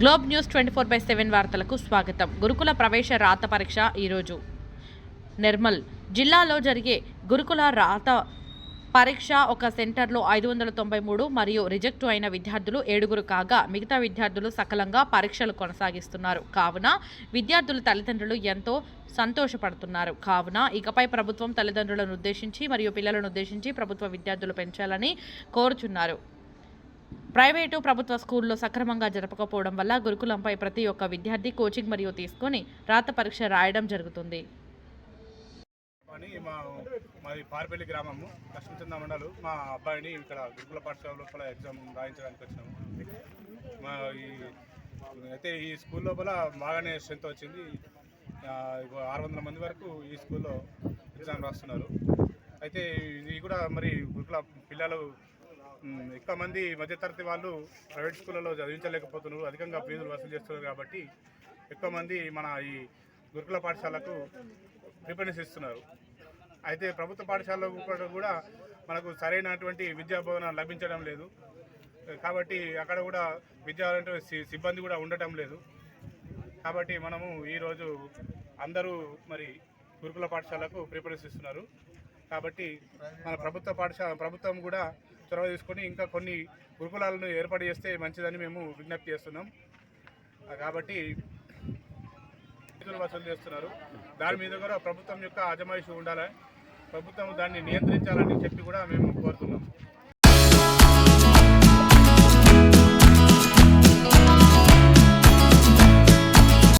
Globe news twenty four by seven వార్తలకు స్వాగతం. గురుకుల ప్రవేశ రాత పరీక్ష ఈరోజు. నిర్మల్ జిల్లాలో జరిగే గురుకుల రాత పరీక్ష ఒక సెంటర్లో ఐదు వందల తొంభై మూడు మరియు రిజెక్ట్ అయిన విద్యార్థులు ఏడుగురు కాగా మిగతా విద్యార్థులు సకలంగా పరీక్షలు కొనసాగిస్తున్నారు. కావున విద్యార్థుల తల్లిదండ్రులు ఎంతో సంతోషపడుతున్నారు. కావున ఇకపై ప్రభుత్వం తల్లిదండ్రులను ఉద్దేశించి మరియు పిల్లలను ఉద్దేశించి ప్రభుత్వ విద్యార్థులు పెంచాలని కోరుచున్నారు. ప్రైవేటు ప్రభుత్వ స్కూల్లో సక్రమంగా జరపకపోవడం వల్ల గురుకులంపై ప్రతి ఒక్క విద్యార్థి కోచింగ్ మరియు తీసుకొని రాత పరీక్ష రాయడం జరుగుతుంది. అని మా మాది పారిపల్లి గ్రామము లక్ష్మీచంద మండలు. మా అబ్బాయిని ఇక్కడ గురుకుల పాఠశాల లోపల ఎగ్జామ్ రాయించడానికి వచ్చినాము. మా ఈ అయితే ఈ స్కూల్ లోపల బాగానే స్ట్రెంత్ వచ్చింది. ఆరు వందల మంది వరకు ఈ స్కూల్లో ఎగ్జామ్ రాస్తున్నారు. అయితే ఇది కూడా మరి గురుకుల పిల్లలు ఎక్కువ మంది మధ్యతరగతి వాళ్ళు ప్రైవేట్ స్కూళ్ళలో చదివించలేకపోతున్నారు. అధికంగా ఫీజులు వసూలు చేస్తున్నారు కాబట్టి ఎక్కువ మంది మన ఈ గురుకుల పాఠశాలకు ప్రిఫరెన్స్ ఇస్తున్నారు. అయితే ప్రభుత్వ పాఠశాలలో కూడా- మనకు సరైనటువంటి విద్యా బోధన లభించడం లేదు. కాబట్టి అక్కడ కూడా విద్యా సిబ్బంది కూడా ఉండటం లేదు. కాబట్టి మనము ఈరోజు అందరూ మరి గురుకుల పాఠశాలకు ప్రిఫరెన్స్ ఇస్తున్నారు. కాబట్టి మన ప్రభుత్వ పాఠశాల ప్రభుత్వం కూడా చొరవ తీసుకొని ఇంకా కొన్ని గురుకులాలను ఏర్పాటు చేస్తే మంచిదని మేము విజ్ఞప్తి చేస్తున్నాం. కాబట్టి వసూలు చేస్తున్నారు. దాని మీద కూడా ప్రభుత్వం యొక్క అజమాయిషి ఉండాలి. ప్రభుత్వం దాన్ని నియంత్రించాలని చెప్పి కూడా మేము కోరుతున్నాం.